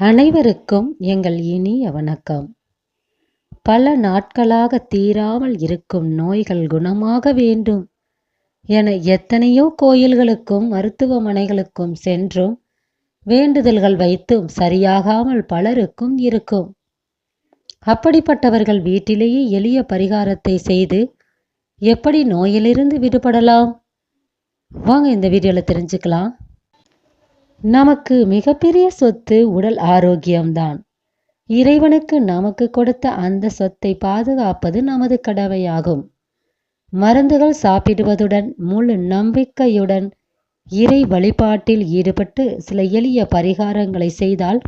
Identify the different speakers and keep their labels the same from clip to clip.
Speaker 1: அனைவருக்கும் எங்கள் இனிய வணக்கம். பல நாட்களாக தீராமல் இருக்கும் நோய்கள் குணமாக வேண்டும் என எத்தனையோ கோயில்களுக்கும் மருத்துவமனைகளுக்கும் சென்றும் வேண்டுதல்கள் வைத்தும் சரியாகாமல் பலருக்கும் இருக்கும். அப்படிப்பட்டவர்கள் வீட்டிலேயே எளிய பரிகாரத்தை செய்து எப்படி நோயிலிருந்து விடுபடலாம்? வாங்க இந்த வீடியோவில் தெரிஞ்சுக்கலாம். நமக்கு மிகப்பெரிய சொத்து உடல் ஆரோக்கியம்தான். இறைவனுக்கு நமக்கு கொடுத்த அந்த சொத்தை பாதுகாப்பது நமது கடமையாகும். மருந்துகள் சாப்பிடுவதுடன் முழு நம்பிக்கையுடன் இறை வழிபாட்டில் ஈடுபட்டு சில எளிய பரிகாரங்களை செய்தால்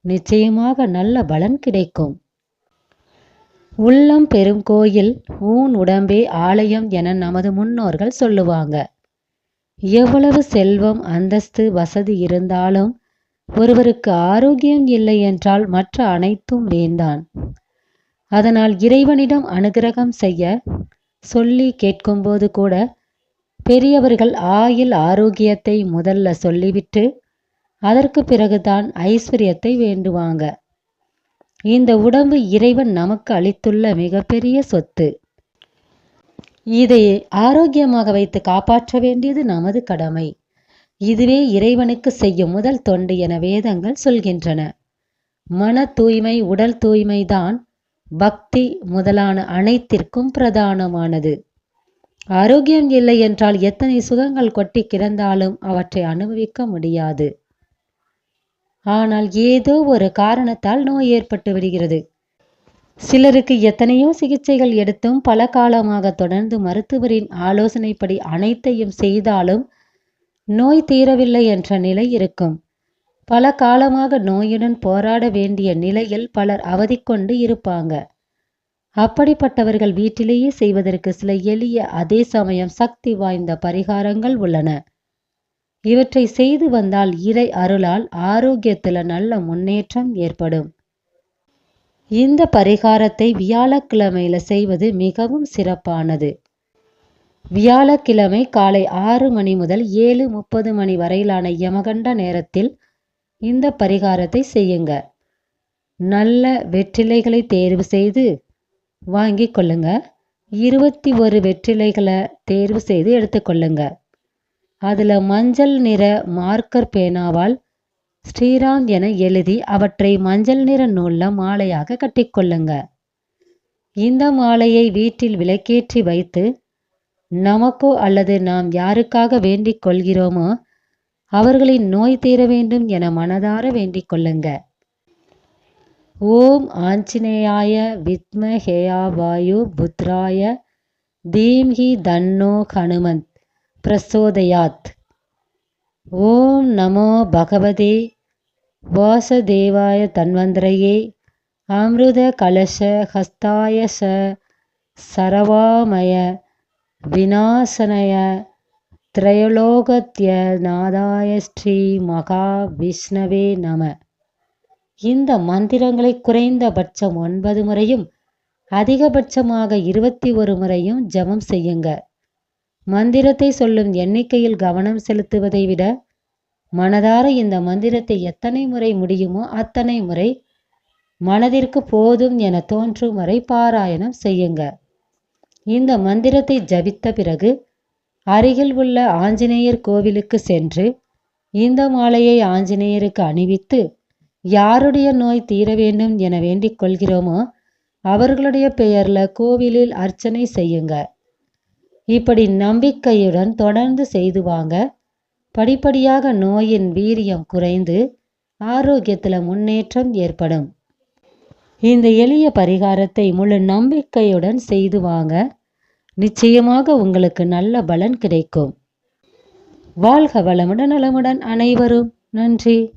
Speaker 1: நிச்சயமாக நல்ல பலன் கிடைக்கும். உள்ளம் பெரும் கோயில் ஊன் உடம்பே ஆலயம் என நமது முன்னோர்கள் சொல்லுவாங்க. எவ்வளவு செல்வம் அந்தஸ்து வசதி இருந்தாலும் ஒருவருக்கு ஆரோக்கியம் இல்லை என்றால் மற்ற அனைத்தும் வேண்டான் அதனால் இறைவனிடம் அனுகிரகம் செய்ய சொல்லி கேட்கும்போது கூட பெரியவர்கள் ஆயில் ஆரோக்கியத்தை முதல்ல சொல்லிவிட்டு அதற்கு பிறகுதான் ஐஸ்வர்யத்தை வேண்டுவாங்க. இந்த உடம்பு இறைவன் நமக்கு அளித்துள்ள மிகப்பெரிய சொத்து. இதை ஆரோக்கியமாக வைத்து காப்பாற்ற வேண்டியது நமது கடமை. இதுவே இறைவனுக்கு செய்யும் முதல் தொண்டு என வேதங்கள் சொல்கின்றன. மன தூய்மை உடல் தூய்மைதான் பக்தி முதலான அனைத்திற்கும் பிரதானமானது. ஆரோக்கியம் இல்லை என்றால் எத்தனை சுகங்கள் கொட்டி கிடந்தாலும் அவற்றை அனுபவிக்க முடியாது. ஆனால் ஏதோ ஒரு காரணத்தால் நோய் ஏற்பட்டு விடுகிறது. சிலருக்கு எத்தனையோ சிகிச்சைகள் எடுத்தும் பல காலமாக தொடர்ந்து மருத்துவரின் ஆலோசனைப்படி அனைத்தையும் செய்தாலும் நோய் தீரவில்லை என்ற நிலை இருக்கும். பல காலமாக நோயுடன் போராட வேண்டிய நிலையில் பலர் அவதி கொண்டு இருப்பாங்க. அப்படிப்பட்டவர்கள் வீட்டிலேயே செய்வதற்கு சில எளிய அதே சமயம் சக்தி வாய்ந்த பரிகாரங்கள் உள்ளன. இவற்றை செய்து வந்தால் இறை அருளால் ஆரோக்கியத்தில் நல்ல முன்னேற்றம் ஏற்படும். இந்த பரிகாரத்தை வியாழக்கிழமையில செய்வது மிகவும் சிறப்பானது. வியாழக்கிழமை காலை ஆறு மணி முதல் ஏழு முப்பது மணி வரையிலான யமகண்ட நேரத்தில் இந்த பரிகாரத்தை செய்யுங்க. நல்ல வெற்றிலைகளை தேர்வு செய்து வாங்கி கொள்ளுங்க. இருபத்தி ஒரு வெற்றிலைகளை தேர்வு செய்து எடுத்துக்கொள்ளுங்க அதில் மஞ்சள் நிற மார்க்கர் பேனாவால் ஸ்ரீராம் என எழுதி அவற்றை மஞ்சள் நிற நூல்ல மாலையாக கட்டிக்கொள்ளுங்க. இந்த மாலையை வீட்டில் விளக்கேற்றி வைத்து நமக்கோ அல்லது நாம் யாருக்காக வேண்டிக் கொள்கிறோமோ அவர்களின் நோய் தீர வேண்டும் என மனதார வேண்டிக் கொள்ளுங்க. ஓம் ஆஞ்சநேயாய வித்மஹேயா வாயு புத்ராய தீம்ஹி தன்னோ ஹனுமந்த் பிரசோதயாத். ஓம் நமோ பகவதே. வாசதேவாய தன்வந்திரையே. அமிர்த கலச ஹஸ்தாய ச சரவாமய விநாசனய திரையலோகத்ய நாதாய ஸ்ரீ மகா விஷ்ணவே நம. இந்த மந்திரங்களை குறைந்தபட்சம் ஒன்பது முறையும் அதிகபட்சமாக இருபத்தி ஒரு முறையும் ஜபம் செய்யுங்க. மந்திரத்தை சொல்லும் எண்ணிக்கையில் கவனம் செலுத்துவதை விட மனதார இந்த மந்திரத்தை எத்தனை முறை முடியுமோ அத்தனை முறை மனதிற்கு போதும் என தோன்றும் வரை பாராயணம் செய்யுங்க. இந்த மந்திரத்தை ஜபித்த பிறகு அருகில் உள்ள ஆஞ்சநேயர் கோவிலுக்கு சென்று இந்த மாலையை ஆஞ்சநேயருக்கு அணிவித்து யாருடைய நோய் தீர வேண்டும் என வேண்டிக் கொள்கிறோமோ அவர்களுடைய பெயர்ல கோவிலில் அர்ச்சனை செய்யுங்க. இப்படி நம்பிக்கையுடன் தொடர்ந்து செய்து வாங்க. படிப்படியாக நோயின் வீரியம் குறைந்து ஆரோக்கியத்தில் முன்னேற்றம் ஏற்படும். இந்த எளிய பரிகாரத்தை முழு நம்பிக்கையுடன் செய்து வாங்க. நிச்சயமாக உங்களுக்கு நல்ல பலன் கிடைக்கும். வாழ்க வளமுடன் நலமுடன் அனைவரும். நன்றி.